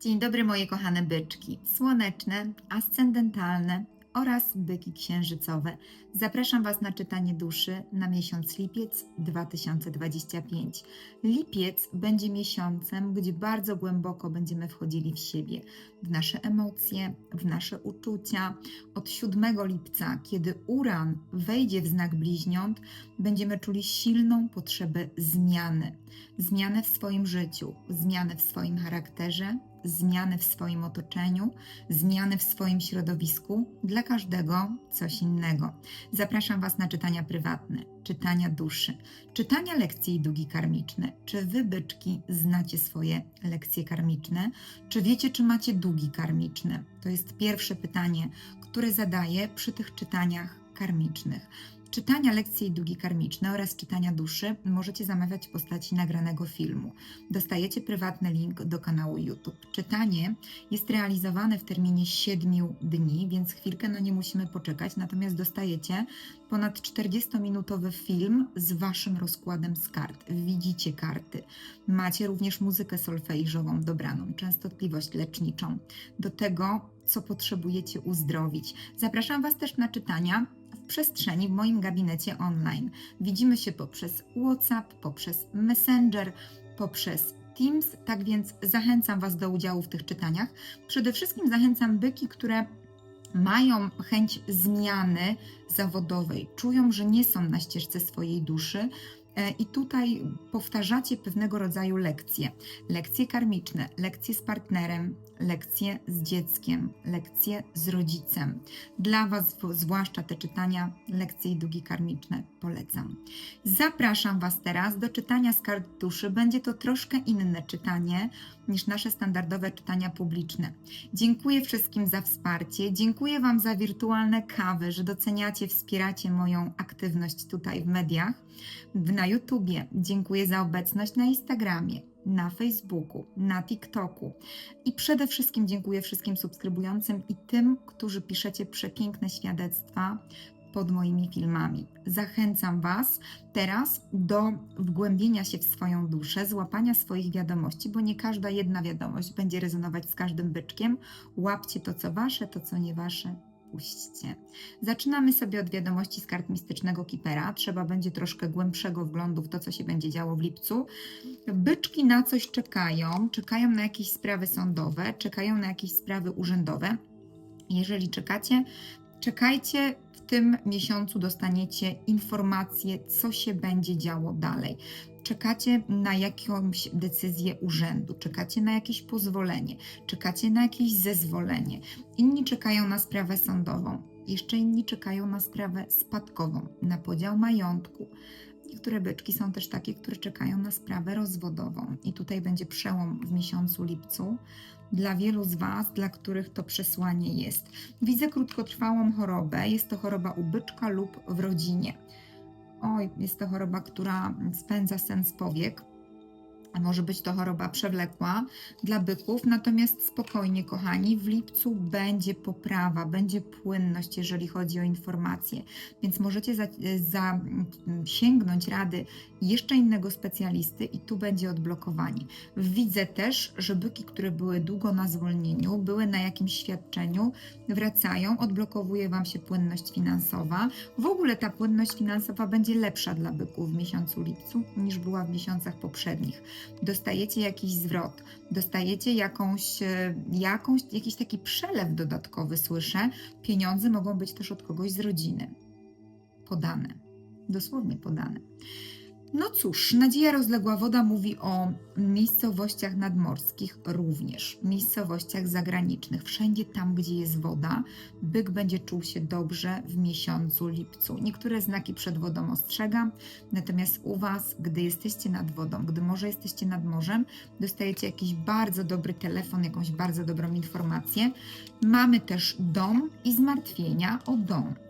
Dzień dobry moje kochane byczki, słoneczne, ascendentalne oraz byki księżycowe. Zapraszam Was na czytanie duszy na miesiąc lipiec 2025. Lipiec będzie miesiącem, gdzie bardzo głęboko będziemy wchodzili w siebie, w nasze emocje, w nasze uczucia. Od 7 lipca, kiedy Uran wejdzie w znak bliźniąt, będziemy czuli silną potrzebę zmiany. Zmiany w swoim życiu, zmiany w swoim charakterze, zmiany w swoim otoczeniu, zmiany w swoim środowisku, dla każdego coś innego. Zapraszam Was na czytania prywatne, czytania duszy, czytania lekcji i długi karmiczne. Czy Wy, byczki, znacie swoje lekcje karmiczne? Czy wiecie, czy macie długi karmiczne? To jest pierwsze pytanie, które zadaję przy tych czytaniach karmicznych. Czytania lekcji i długi karmiczne oraz czytania duszy możecie zamawiać w postaci nagranego filmu. Dostajecie prywatny link do kanału YouTube. Czytanie jest realizowane w terminie 7 dni, więc chwilkę na nie musimy poczekać, natomiast dostajecie ponad 40-minutowy film z Waszym rozkładem z kart. Widzicie karty. Macie również muzykę solfejżową dobraną, częstotliwość leczniczą. Do tego, co potrzebujecie uzdrowić. Zapraszam Was też na czytania przestrzeni w moim gabinecie online. Widzimy się poprzez WhatsApp, poprzez Messenger, poprzez Teams, tak więc zachęcam Was do udziału w tych czytaniach. Przede wszystkim zachęcam byki, które mają chęć zmiany zawodowej, czują, że nie są na ścieżce swojej duszy. E, I tutaj powtarzacie pewnego rodzaju lekcje. Lekcje karmiczne, lekcje z partnerem, lekcje z dzieckiem, lekcje z rodzicem. Dla Was, zwłaszcza te czytania, lekcje i długi karmiczne, polecam. Zapraszam Was teraz do czytania z kart duszy. Będzie to troszkę inne czytanie niż nasze standardowe czytania publiczne. Dziękuję wszystkim za wsparcie. Dziękuję Wam za wirtualne kawy, że doceniacie, wspieracie moją aktywność tutaj w mediach, w- na YouTubie. Dziękuję za obecność na Instagramie, na Facebooku, na TikToku. I przede wszystkim dziękuję wszystkim subskrybującym i tym, którzy piszecie przepiękne świadectwa pod moimi filmami. Zachęcam Was teraz do wgłębienia się w swoją duszę, złapania swoich wiadomości, bo nie każda jedna wiadomość będzie rezonować z każdym byczkiem. Łapcie to, co Wasze, to, co nie Wasze. Puśćcie. Zaczynamy sobie od wiadomości z kart mistycznego Kipera. Trzeba będzie troszkę głębszego wglądu w to, co się będzie działo w lipcu. Byczki na coś czekają, czekają na jakieś sprawy sądowe, czekają na jakieś sprawy urzędowe. Jeżeli czekacie, czekajcie, w tym miesiącu dostaniecie informacje, co się będzie działo dalej. Czekacie na jakąś decyzję urzędu, czekacie na jakieś pozwolenie, czekacie na jakieś zezwolenie. Inni czekają na sprawę sądową, jeszcze inni czekają na sprawę spadkową, na podział majątku. Niektóre byczki są też takie, które czekają na sprawę rozwodową. I tutaj będzie przełom w miesiącu lipcu dla wielu z Was, dla których to przesłanie jest. Widzę krótkotrwałą chorobę. Jest to choroba u byczka lub w rodzinie. Oj, jest to choroba, która spędza sens powiek. A może być to choroba przewlekła dla byków, natomiast spokojnie, kochani, w lipcu będzie poprawa, będzie płynność, jeżeli chodzi o informacje, więc możecie za, za, sięgnąć rady jeszcze innego specjalisty i tu będzie odblokowanie. Widzę też, że byki, które były długo na zwolnieniu, były na jakimś świadczeniu, wracają, odblokowuje Wam się płynność finansowa. W ogóle ta płynność finansowa będzie lepsza dla byków w miesiącu lipcu niż była w miesiącach poprzednich. Dostajecie jakiś zwrot, dostajecie jakąś, e, jakąś, jakiś taki przelew dodatkowy, słyszę. Pieniądze mogą być też od kogoś z rodziny podane, dosłownie podane. No cóż, Nadzieja Rozległa Woda mówi o miejscowościach nadmorskich również, miejscowościach zagranicznych, wszędzie tam, gdzie jest woda, byk będzie czuł się dobrze w miesiącu lipcu. Niektóre znaki przed wodą ostrzegam, natomiast u Was, gdy jesteście nad wodą, gdy może jesteście nad morzem, dostajecie jakiś bardzo dobry telefon, jakąś bardzo dobrą informację. Mamy też dom i zmartwienia o dom.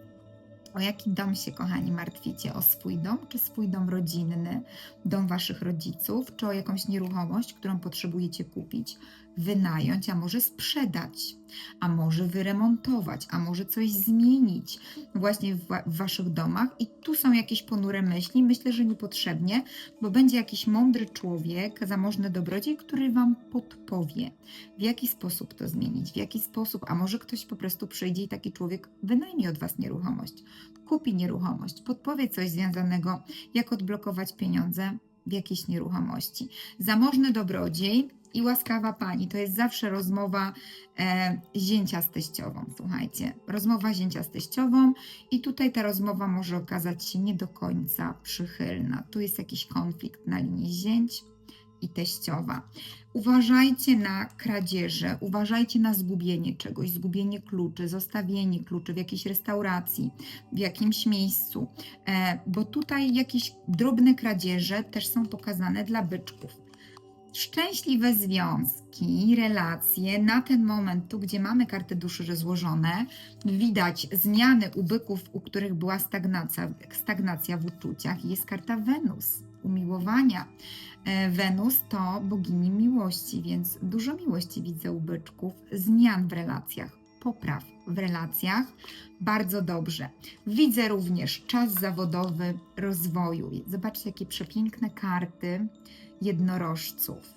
O jaki dom się, kochani, martwicie? O swój dom, czy swój dom rodzinny, dom waszych rodziców, czy o jakąś nieruchomość, którą potrzebujecie kupić? Wynająć, a może sprzedać, a może wyremontować, a może coś zmienić właśnie w, w waszych domach. I tu są jakieś ponure myśli. Myślę, że niepotrzebnie, bo będzie jakiś mądry człowiek, zamożny dobrodziej, który wam podpowie, w jaki sposób to zmienić, w jaki sposób, a może ktoś po prostu przyjdzie i taki człowiek wynajmie od was nieruchomość, kupi nieruchomość, podpowie coś związanego, jak odblokować pieniądze w jakiejś nieruchomości. Zamożny dobrodziej i łaskawa pani to jest zawsze rozmowa e, zięcia z teściową, słuchajcie. Rozmowa zięcia z teściową i tutaj ta rozmowa może okazać się nie do końca przychylna. Tu jest jakiś konflikt na linii zięć i teściowa. Uważajcie na kradzieże, uważajcie na zgubienie czegoś, zgubienie kluczy, zostawienie kluczy w jakiejś restauracji, w jakimś miejscu, e, bo tutaj jakieś drobne kradzieże też są pokazane dla byczków. Szczęśliwe związki, relacje, na ten moment, tu gdzie mamy karty duszy rozłożone, widać zmiany u byków, u których była stagnacja, stagnacja w uczuciach. Jest karta Wenus, umiłowania. E, Wenus to bogini miłości, więc dużo miłości widzę u byczków, zmian w relacjach, popraw w relacjach. Bardzo dobrze. Widzę również czas zawodowy rozwoju. Zobaczcie, jakie przepiękne karty jednorożców.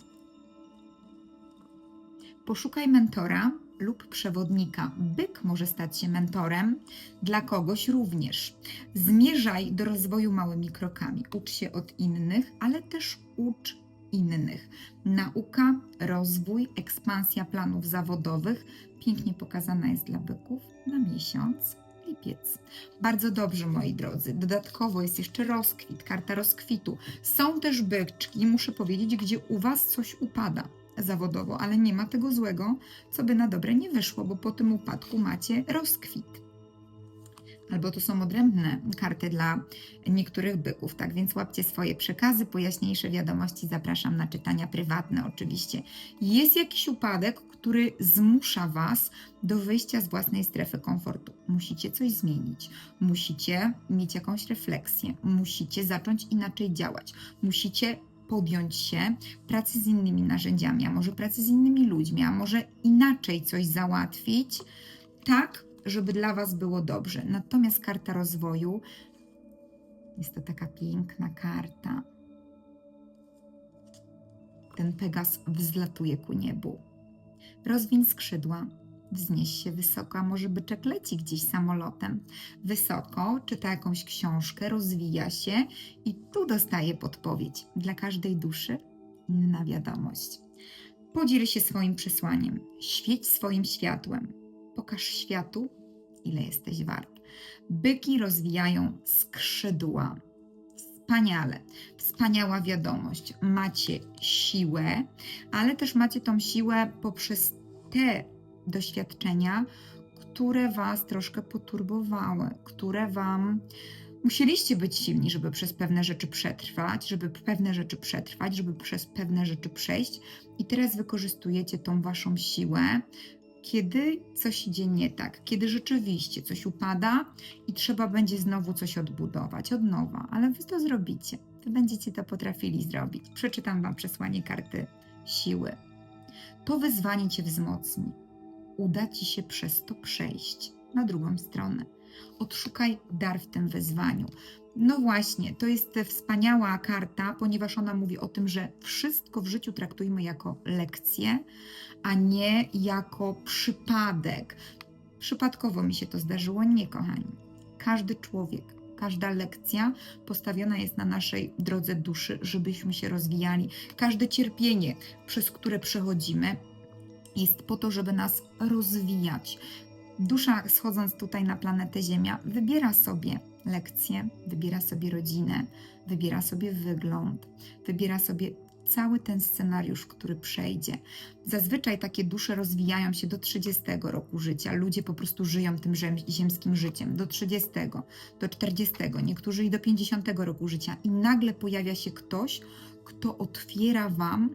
Poszukaj mentora lub przewodnika. Byk może stać się mentorem dla kogoś również. Zmierzaj do rozwoju małymi krokami. Ucz się od innych, ale też ucz innych. Nauka, rozwój, ekspansja planów zawodowych pięknie pokazana jest dla byków na miesiąc lipiec. Bardzo dobrze, moi drodzy. Dodatkowo jest jeszcze rozkwit, karta rozkwitu. Są też byczki, muszę powiedzieć, gdzie u Was coś upada zawodowo, ale nie ma tego złego, co by na dobre nie wyszło, bo po tym upadku macie rozkwit. Albo to są odrębne karty dla niektórych byków, tak więc łapcie swoje przekazy, po jaśniejsze wiadomości zapraszam na czytania prywatne oczywiście. Jest jakiś upadek, który zmusza Was do wyjścia z własnej strefy komfortu. Musicie coś zmienić, musicie mieć jakąś refleksję, musicie zacząć inaczej działać, musicie podjąć się pracy z innymi narzędziami, a może pracy z innymi ludźmi, a może inaczej coś załatwić, tak, żeby dla Was było dobrze. Natomiast karta rozwoju jest to taka piękna karta. Ten Pegas wzlatuje ku niebu. Rozwiń skrzydła, wznieś się wysoko, a może byczek leci gdzieś samolotem. Wysoko, czyta jakąś książkę, rozwija się i tu dostaje podpowiedź. Dla każdej duszy inna wiadomość. Podziel się swoim przesłaniem, świeć swoim światłem. Pokaż światu, ile jesteś wart. Byki rozwijają skrzydła. Wspaniale, wspaniała wiadomość. Macie siłę, ale też macie tą siłę poprzez te doświadczenia, które Was troszkę poturbowały, które Wam musieliście być silni, żeby przez pewne rzeczy przetrwać, żeby pewne rzeczy przetrwać, żeby przez pewne rzeczy przejść. I teraz wykorzystujecie tą Waszą siłę, kiedy coś idzie nie tak, kiedy rzeczywiście coś upada i trzeba będzie znowu coś odbudować od nowa, ale Wy to zrobicie. Wy będziecie to potrafili zrobić. Przeczytam Wam przesłanie karty siły. To wyzwanie Cię wzmocni. Uda Ci się przez to przejść na drugą stronę. Odszukaj dar w tym wyzwaniu. No właśnie, to jest wspaniała karta, ponieważ ona mówi o tym, że wszystko w życiu traktujmy jako lekcję, a nie jako przypadek. Przypadkowo mi się to zdarzyło, nie kochani. Każdy człowiek, każda lekcja postawiona jest na naszej drodze duszy, żebyśmy się rozwijali. Każde cierpienie, przez które przechodzimy, jest po to, żeby nas rozwijać. Dusza, schodząc tutaj na planetę Ziemia, wybiera sobie lekcje, wybiera sobie rodzinę, wybiera sobie wygląd, wybiera sobie cały ten scenariusz, który przejdzie. Zazwyczaj takie dusze rozwijają się do 30 roku życia. Ludzie po prostu żyją tym ziem- ziemskim życiem do 30, do 40, niektórzy i do 50 roku życia. I nagle pojawia się ktoś, kto otwiera Wam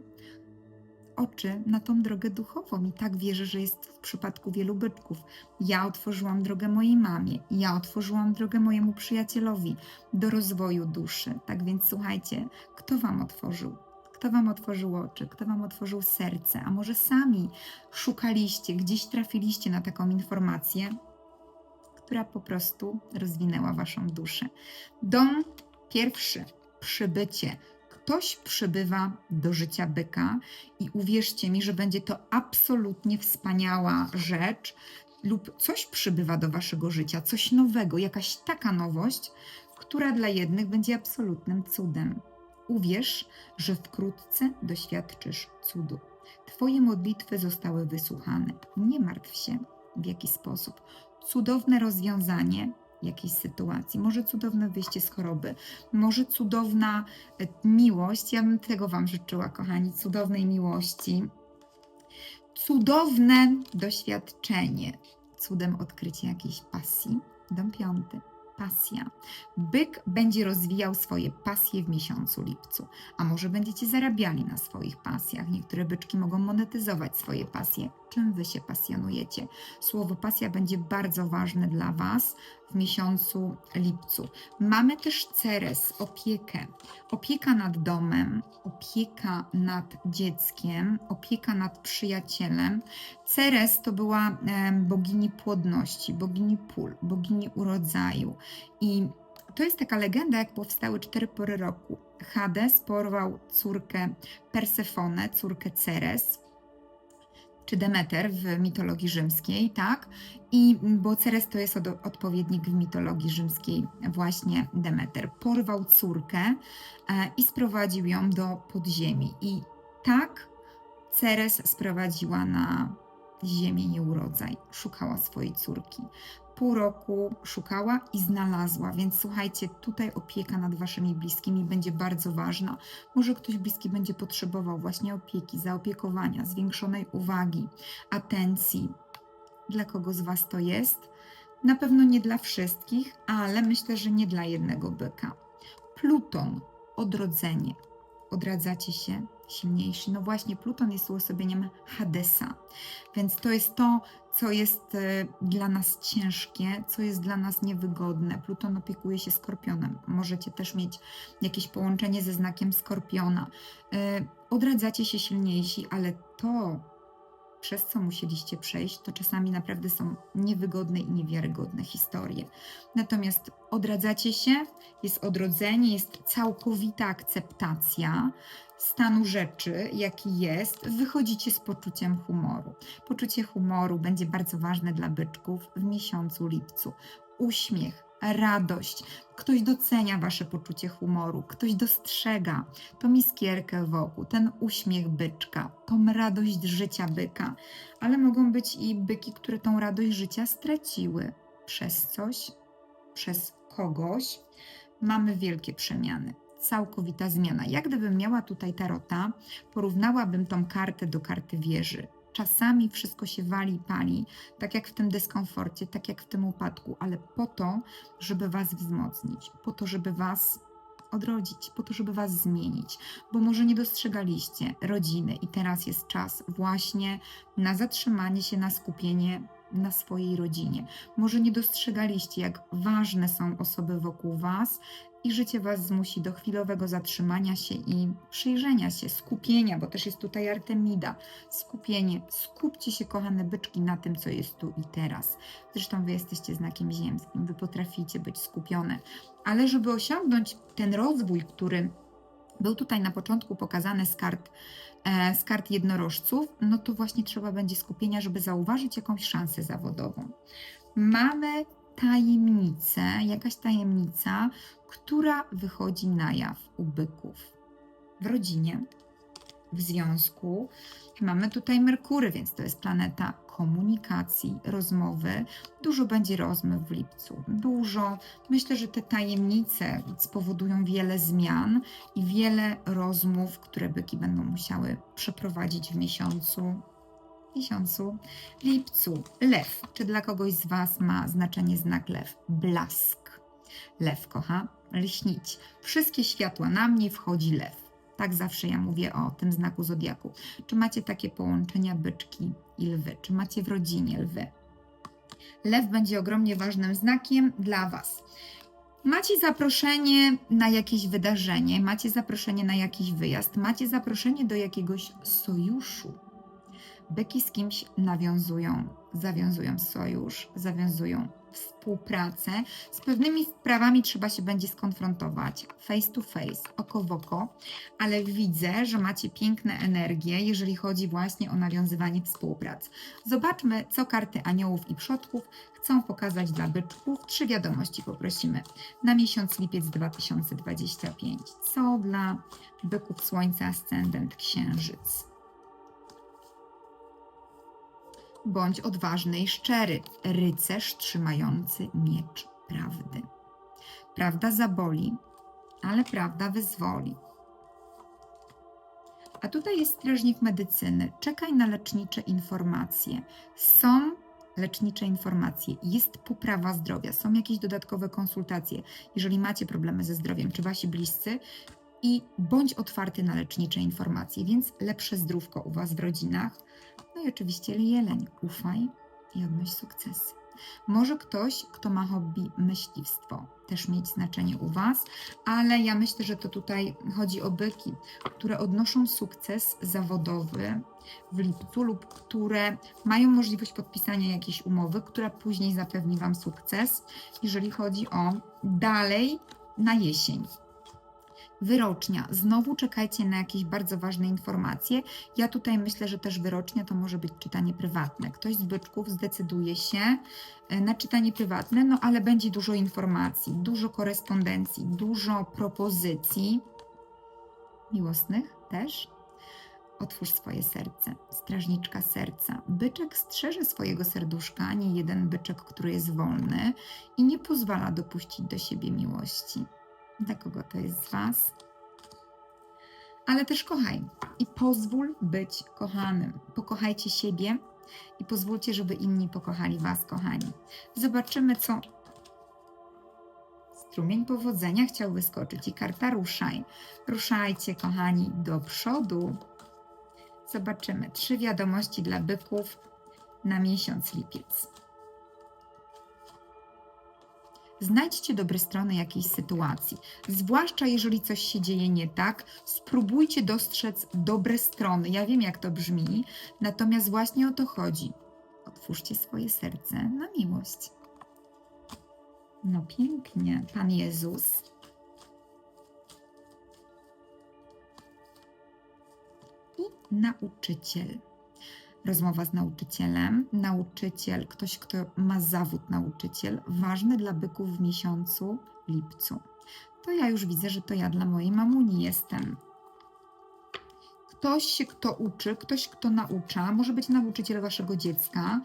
oczy na tą drogę duchową. I tak wierzę, że jest w przypadku wielu byczków. Ja otworzyłam drogę mojej mamie, ja otworzyłam drogę mojemu przyjacielowi do rozwoju duszy. Tak więc słuchajcie, kto Wam otworzył Kto Wam otworzył oczy, kto Wam otworzył serce, a może sami szukaliście, gdzieś trafiliście na taką informację, która po prostu rozwinęła Waszą duszę. Dom pierwszy, przybycie. Ktoś przybywa do życia byka i uwierzcie mi, że będzie to absolutnie wspaniała rzecz, lub coś przybywa do Waszego życia, coś nowego, jakaś taka nowość, która dla jednych będzie absolutnym cudem. Uwierz, że wkrótce doświadczysz cudu. Twoje modlitwy zostały wysłuchane. Nie martw się w jaki sposób. Cudowne rozwiązanie jakiejś sytuacji, może cudowne wyjście z choroby, może cudowna e, miłość. Ja bym tego Wam życzyła, kochani, cudownej miłości. Cudowne doświadczenie, cudem odkrycie jakiejś pasji. Dom piąty. Pasja. Byk będzie rozwijał swoje pasje w miesiącu lipcu, a może będziecie zarabiali na swoich pasjach. Niektóre byczki mogą monetyzować swoje pasje. Czym wy się pasjonujecie? Słowo pasja będzie bardzo ważne dla was w miesiącu lipcu. Mamy też ceres, opiekę. Opieka nad domem, opieka nad dzieckiem, opieka nad przyjacielem. Ceres to była bogini płodności, bogini pól, bogini urodzaju. I to jest taka legenda, jak powstały cztery pory roku. Hades porwał córkę Persefonę, córkę Ceres, czy Demeter w mitologii rzymskiej, tak? I bo Ceres to jest od, odpowiednik w mitologii rzymskiej, właśnie Demeter. Porwał córkę e, i sprowadził ją do podziemi. I tak Ceres sprowadziła na ziemię nieurodzaj. Szukała swojej córki. Pół roku szukała i znalazła, więc słuchajcie, tutaj opieka nad waszymi bliskimi będzie bardzo ważna. Może ktoś bliski będzie potrzebował właśnie opieki, zaopiekowania, zwiększonej uwagi, atencji. Dla kogo z was to jest? Na pewno nie dla wszystkich, ale myślę, że nie dla jednego byka. Pluton, odrodzenie. Odradzacie się silniejsi. No właśnie, Pluton jest uosobieniem Hadesa, więc to jest to, co jest e, dla nas ciężkie, co jest dla nas niewygodne. Pluton opiekuje się skorpionem. Możecie też mieć jakieś połączenie ze znakiem skorpiona. E, Odradzacie się silniejsi, ale to, przez co musieliście przejść, to czasami naprawdę są niewygodne i niewiarygodne historie. Natomiast odradzacie się, jest odrodzenie, jest całkowita akceptacja stanu rzeczy, jaki jest, wychodzicie z poczuciem humoru. Poczucie humoru będzie bardzo ważne dla byczków w miesiącu lipcu. Uśmiech, radość. Ktoś docenia wasze poczucie humoru, ktoś dostrzega tą iskierkę wokół, ten uśmiech byczka, tą radość życia byka. Ale mogą być i byki, które tą radość życia straciły przez coś, przez kogoś. Mamy wielkie przemiany całkowita zmiana. Jak gdybym miała tutaj tarota, porównałabym tą kartę do karty wieży. Czasami wszystko się wali i pali, tak jak w tym dyskomforcie, tak jak w tym upadku, ale po to, żeby Was wzmocnić, po to, żeby Was odrodzić, po to, żeby Was zmienić, bo może nie dostrzegaliście rodziny i teraz jest czas właśnie na zatrzymanie się, na skupienie na swojej rodzinie. Może nie dostrzegaliście, jak ważne są osoby wokół Was i życie Was zmusi do chwilowego zatrzymania się i przyjrzenia się, skupienia, bo też jest tutaj Artemida. Skupienie. Skupcie się, kochane byczki, na tym, co jest tu i teraz. Zresztą Wy jesteście znakiem ziemskim, Wy potraficie być skupione. Ale żeby osiągnąć ten rozwój, który był tutaj na początku pokazany z kart, e, z kart jednorożców, no to właśnie trzeba będzie skupienia, żeby zauważyć jakąś szansę zawodową. Mamy tajemnicę, jakaś tajemnica, która wychodzi na jaw u byków. W rodzinie, w związku. Mamy tutaj Merkury, więc to jest planeta komunikacji, rozmowy. Dużo będzie rozmów w lipcu. Dużo. Myślę, że te tajemnice spowodują wiele zmian i wiele rozmów, które byki będą musiały przeprowadzić w miesiącu miesiącu lipcu. Lew. Czy dla kogoś z Was ma znaczenie znak lew? Blask. Lew kocha lśnić. Wszystkie światła na mnie wchodzi lew. Tak zawsze ja mówię o tym znaku zodiaku. Czy macie takie połączenia byczki i lwy? Czy macie w rodzinie lwy? Lew będzie ogromnie ważnym znakiem dla Was. Macie zaproszenie na jakieś wydarzenie, macie zaproszenie na jakiś wyjazd, macie zaproszenie do jakiegoś sojuszu. Byki z kimś nawiązują, zawiązują sojusz, zawiązują współpracę. Z pewnymi sprawami trzeba się będzie skonfrontować face to face, oko w oko, ale widzę, że macie piękne energie, jeżeli chodzi właśnie o nawiązywanie współprac. Zobaczmy, co karty aniołów i przodków chcą pokazać dla byczków. Trzy wiadomości poprosimy na miesiąc lipiec 2025. Co dla byków Słońca, Ascendent, Księżyc? Bądź odważny i szczery, rycerz trzymający miecz prawdy. Prawda zaboli, ale prawda wyzwoli. A tutaj jest strażnik medycyny. Czekaj na lecznicze informacje. Są lecznicze informacje, jest poprawa zdrowia, są jakieś dodatkowe konsultacje, jeżeli macie problemy ze zdrowiem, czy wasi bliscy, i bądź otwarty na lecznicze informacje, więc lepsze zdrówko u was w rodzinach. No i oczywiście jeleń, ufaj i odnoś sukcesy. Może ktoś, kto ma hobby myśliwstwo, też mieć znaczenie u Was, ale ja myślę, że to tutaj chodzi o byki, które odnoszą sukces zawodowy w lipcu lub które mają możliwość podpisania jakiejś umowy, która później zapewni Wam sukces, jeżeli chodzi o dalej na jesień. Wyrocznia. Znowu czekajcie na jakieś bardzo ważne informacje. Ja tutaj myślę, że też wyrocznia to może być czytanie prywatne. Ktoś z byczków zdecyduje się e, na czytanie prywatne, no ale będzie dużo informacji, dużo korespondencji, dużo propozycji miłosnych też. Otwórz swoje serce, strażniczka serca. Byczek strzeże swojego serduszka, nie jeden byczek, który jest wolny i nie pozwala dopuścić do siebie miłości dla kogo to jest z Was. Ale też kochaj i pozwól być kochanym. Pokochajcie siebie i pozwólcie, żeby inni pokochali Was, kochani. Zobaczymy, co strumień powodzenia chciał wyskoczyć i karta ruszaj. Ruszajcie, kochani, do przodu. Zobaczymy trzy wiadomości dla byków na miesiąc lipiec. Znajdźcie dobre strony jakiejś sytuacji. Zwłaszcza jeżeli coś się dzieje nie tak, spróbujcie dostrzec dobre strony. Ja wiem, jak to brzmi, natomiast właśnie o to chodzi. Otwórzcie swoje serce na miłość. No pięknie, Pan Jezus. I nauczyciel rozmowa z nauczycielem. Nauczyciel, ktoś, kto ma zawód nauczyciel, ważny dla byków w miesiącu lipcu. To ja już widzę, że to ja dla mojej mamuni jestem. Ktoś, kto uczy, ktoś, kto naucza, może być nauczyciel waszego dziecka,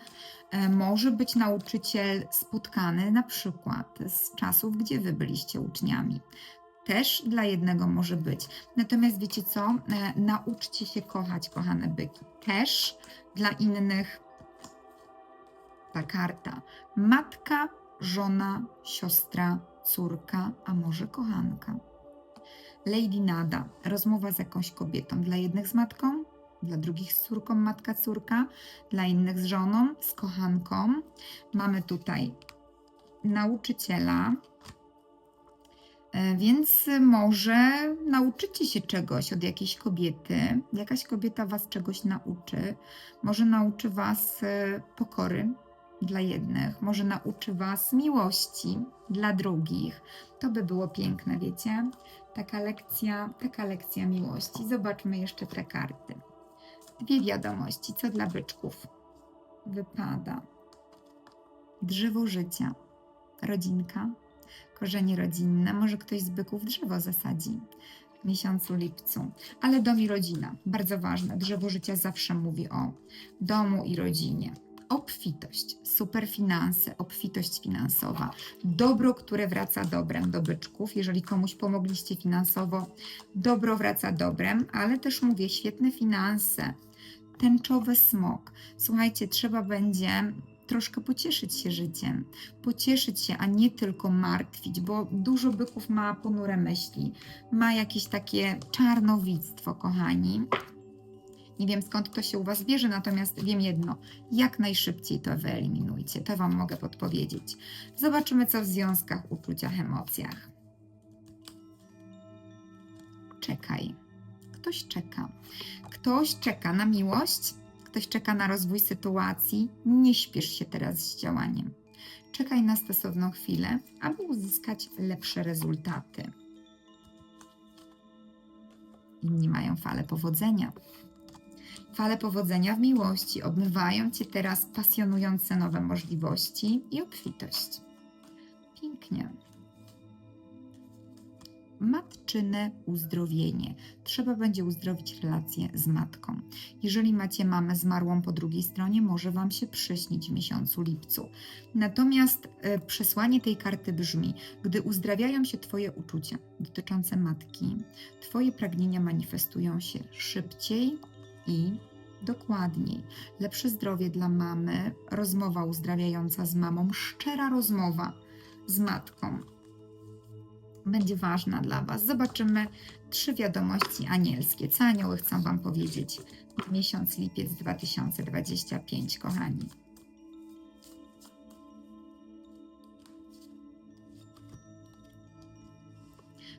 e, może być nauczyciel spotkany na przykład z czasów, gdzie wy byliście uczniami też dla jednego może być. Natomiast wiecie co? E, nauczcie się kochać, kochane byki. Też dla innych ta karta. Matka, żona, siostra, córka, a może kochanka. Lady Nada, rozmowa z jakąś kobietą. Dla jednych z matką, dla drugich z córką, matka, córka, dla innych z żoną, z kochanką. Mamy tutaj nauczyciela, więc może nauczycie się czegoś od jakiejś kobiety. Jakaś kobieta Was czegoś nauczy. Może nauczy Was e, pokory dla jednych, może nauczy Was miłości dla drugich. To by było piękne, wiecie? Taka lekcja, taka lekcja miłości. Zobaczmy jeszcze te karty. Dwie wiadomości, co dla byczków wypada. Drzewo życia, rodzinka, korzenie rodzinne, może ktoś z byków drzewo zasadzi w miesiącu lipcu. Ale dom i rodzina, bardzo ważne. Drzewo życia zawsze mówi o domu i rodzinie. Obfitość, superfinanse, obfitość finansowa, dobro, które wraca dobrem do byczków. Jeżeli komuś pomogliście finansowo, dobro wraca dobrem, ale też mówię, świetne finanse, tęczowy smok. Słuchajcie, trzeba będzie troszkę pocieszyć się życiem, pocieszyć się, a nie tylko martwić, bo dużo byków ma ponure myśli, ma jakieś takie czarnowictwo, kochani. Nie wiem skąd to się u Was bierze, natomiast wiem jedno: jak najszybciej to wyeliminujcie. To Wam mogę podpowiedzieć. Zobaczymy, co w związkach, uczuciach, emocjach. Czekaj. Ktoś czeka. Ktoś czeka na miłość, ktoś czeka na rozwój sytuacji. Nie śpiesz się teraz z działaniem. Czekaj na stosowną chwilę, aby uzyskać lepsze rezultaty. Inni mają falę powodzenia. Fale powodzenia w miłości obmywają Cię teraz pasjonujące nowe możliwości i obfitość. Pięknie. Matczyne uzdrowienie. Trzeba będzie uzdrowić relację z matką. Jeżeli macie mamę zmarłą po drugiej stronie, może Wam się przyśnić w miesiącu lipcu. Natomiast e, przesłanie tej karty brzmi: gdy uzdrawiają się Twoje uczucia dotyczące matki, Twoje pragnienia manifestują się szybciej i dokładniej. Lepsze zdrowie dla mamy, rozmowa uzdrawiająca z mamą, szczera rozmowa z matką będzie ważna dla Was. Zobaczymy trzy wiadomości anielskie. Co anioły chcą Wam powiedzieć w miesiąc lipiec 2025, kochani.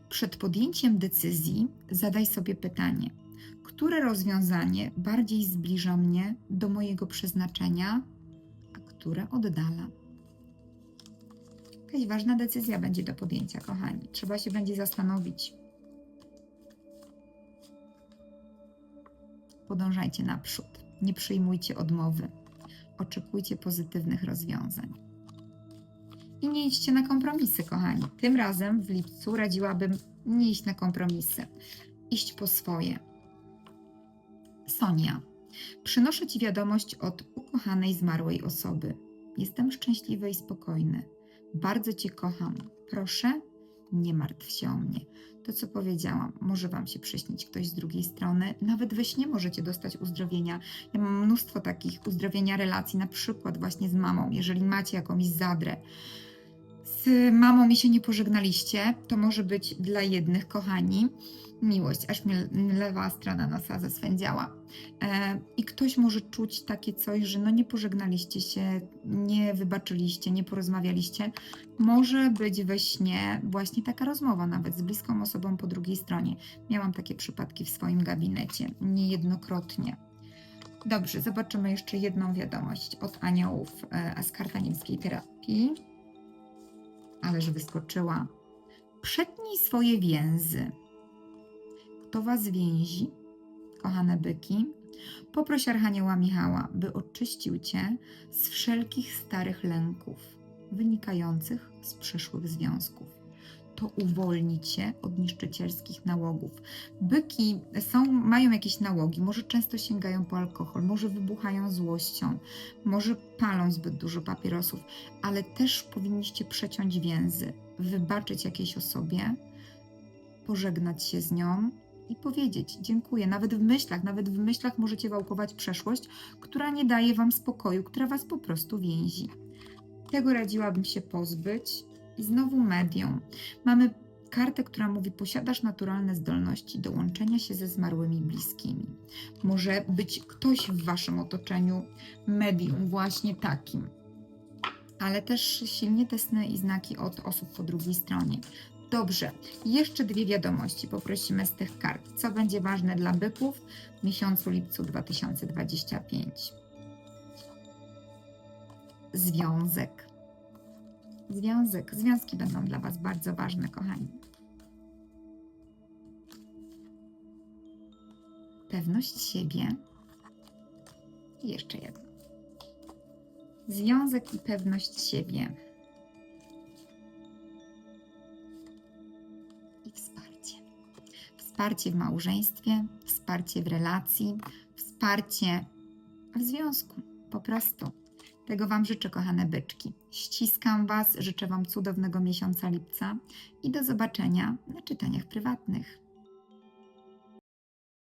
Przed podjęciem decyzji zadaj sobie pytanie, które rozwiązanie bardziej zbliża mnie do mojego przeznaczenia, a które oddala. Jakaś ważna decyzja będzie do podjęcia, kochani. Trzeba się będzie zastanowić. Podążajcie naprzód. Nie przyjmujcie odmowy. Oczekujcie pozytywnych rozwiązań. I nie idźcie na kompromisy, kochani. Tym razem w lipcu radziłabym nie iść na kompromisy. Iść po swoje. Sonia. Przynoszę Ci wiadomość od ukochanej zmarłej osoby. Jestem szczęśliwy i spokojny. Bardzo Cię kocham. Proszę, nie martw się o mnie. To, co powiedziałam, może Wam się przyśnić ktoś z drugiej strony. Nawet we śnie możecie dostać uzdrowienia. Ja mam mnóstwo takich uzdrowienia relacji, na przykład właśnie z mamą. Jeżeli macie jakąś zadrę, z mamą mi się nie pożegnaliście, to może być dla jednych, kochani, miłość, aż mnie lewa strona nosa zaswędziała. E, I ktoś może czuć takie coś, że no nie pożegnaliście się, nie wybaczyliście, nie porozmawialiście. Może być we śnie właśnie taka rozmowa, nawet z bliską osobą po drugiej stronie. Miałam takie przypadki w swoim gabinecie, niejednokrotnie. Dobrze, zobaczymy jeszcze jedną wiadomość od aniołów, e, z karta niemskiej terapii. Ależ wyskoczyła. Przetnij swoje więzy. Kto was więzi? kochane byki, poproś Archanioła Michała, by oczyścił cię z wszelkich starych lęków wynikających z przeszłych związków. To uwolni cię od niszczycielskich nałogów. Byki są, mają jakieś nałogi, może często sięgają po alkohol, może wybuchają złością, może palą zbyt dużo papierosów, ale też powinniście przeciąć więzy, wybaczyć jakiejś osobie, pożegnać się z nią, i powiedzieć dziękuję. Nawet w myślach, nawet w myślach możecie wałkować przeszłość, która nie daje wam spokoju, która was po prostu więzi. Tego radziłabym się pozbyć. I znowu medium. Mamy kartę, która mówi: Posiadasz naturalne zdolności do łączenia się ze zmarłymi bliskimi. Może być ktoś w waszym otoczeniu medium, właśnie takim. Ale też silnie te sny i znaki od osób po drugiej stronie. Dobrze, jeszcze dwie wiadomości poprosimy z tych kart. Co będzie ważne dla byków w miesiącu lipcu 2025? Związek. Związek. Związki będą dla Was bardzo ważne, kochani. Pewność siebie. I jeszcze jedno. Związek i pewność siebie. wsparcie w małżeństwie, wsparcie w relacji, wsparcie w związku. Po prostu. Tego Wam życzę, kochane byczki. Ściskam Was, życzę Wam cudownego miesiąca lipca i do zobaczenia na czytaniach prywatnych.